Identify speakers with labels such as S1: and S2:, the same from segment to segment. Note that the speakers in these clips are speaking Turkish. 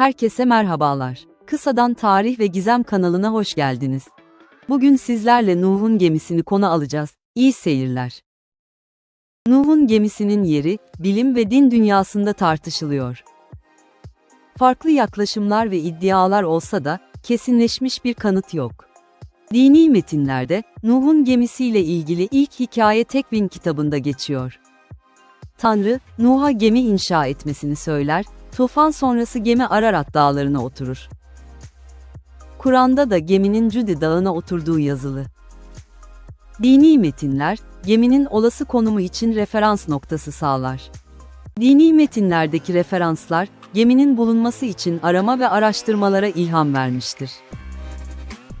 S1: Herkese merhabalar. Kısadan Tarih ve Gizem kanalına hoş geldiniz. Bugün sizlerle Nuh'un gemisini konu alacağız. İyi seyirler. Nuh'un gemisinin yeri, bilim ve din dünyasında tartışılıyor. Farklı yaklaşımlar ve iddialar olsa da, kesinleşmiş bir kanıt yok. Dini metinlerde, Nuh'un gemisiyle ilgili ilk hikaye Tekvin kitabında geçiyor. Tanrı, Nuh'a gemi inşa etmesini söyler, tufan sonrası gemi Ararat dağlarına oturur. Kur'an'da da geminin Cüdi dağına oturduğu yazılı. Dini metinler, geminin olası konumu için referans noktası sağlar. Dini metinlerdeki referanslar, geminin bulunması için arama ve araştırmalara ilham vermiştir.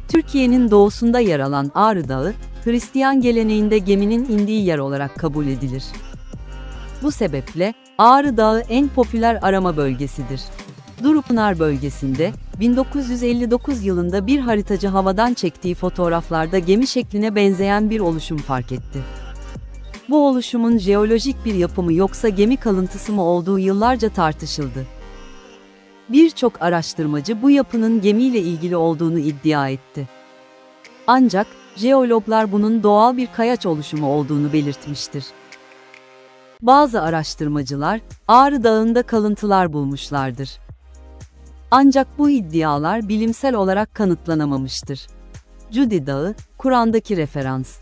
S1: Türkiye'nin doğusunda yer alan Ağrı Dağı, Hristiyan geleneğinde geminin indiği yer olarak kabul edilir. Bu sebeple, Ağrı Dağı en popüler arama bölgesidir. Durupınar bölgesinde, 1959 yılında bir haritacı havadan çektiği fotoğraflarda gemi şekline benzeyen bir oluşum fark etti. Bu oluşumun jeolojik bir yapımı yoksa gemi kalıntısı mı olduğu yıllarca tartışıldı. Birçok araştırmacı bu yapının gemiyle ilgili olduğunu iddia etti. Ancak, jeologlar bunun doğal bir kayaç oluşumu olduğunu belirtmiştir. Bazı araştırmacılar, Ağrı Dağı'nda kalıntılar bulmuşlardır. Ancak bu iddialar bilimsel olarak kanıtlanamamıştır. Cudi Dağı, Kur'an'daki referans.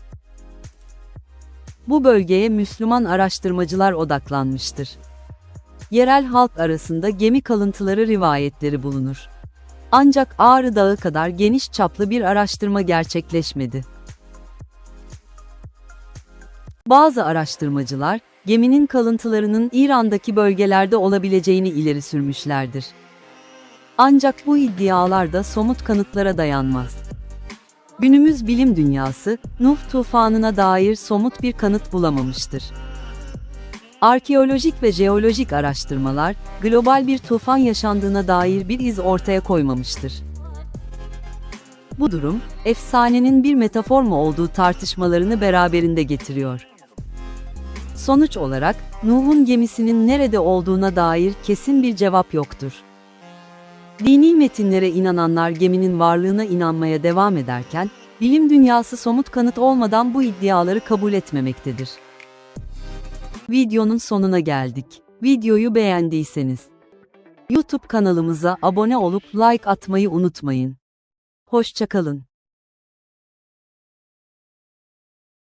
S1: Bu bölgeye Müslüman araştırmacılar odaklanmıştır. Yerel halk arasında gemi kalıntıları rivayetleri bulunur. Ancak Ağrı Dağı kadar geniş çaplı bir araştırma gerçekleşmedi. Bazı araştırmacılar, geminin kalıntılarının İran'daki bölgelerde olabileceğini ileri sürmüşlerdir. Ancak bu iddialar da somut kanıtlara dayanmaz. Günümüz bilim dünyası, Nuh tufanına dair somut bir kanıt bulamamıştır. Arkeolojik ve jeolojik araştırmalar, global bir tufan yaşandığına dair bir iz ortaya koymamıştır. Bu durum, efsanenin bir metafor mu olduğu tartışmalarını beraberinde getiriyor. Sonuç olarak, Nuh'un gemisinin nerede olduğuna dair kesin bir cevap yoktur. Dini metinlere inananlar geminin varlığına inanmaya devam ederken, bilim dünyası somut kanıt olmadan bu iddiaları kabul etmemektedir. Videonun sonuna geldik. Videoyu beğendiyseniz YouTube kanalımıza abone olup like atmayı unutmayın. Hoşçakalın.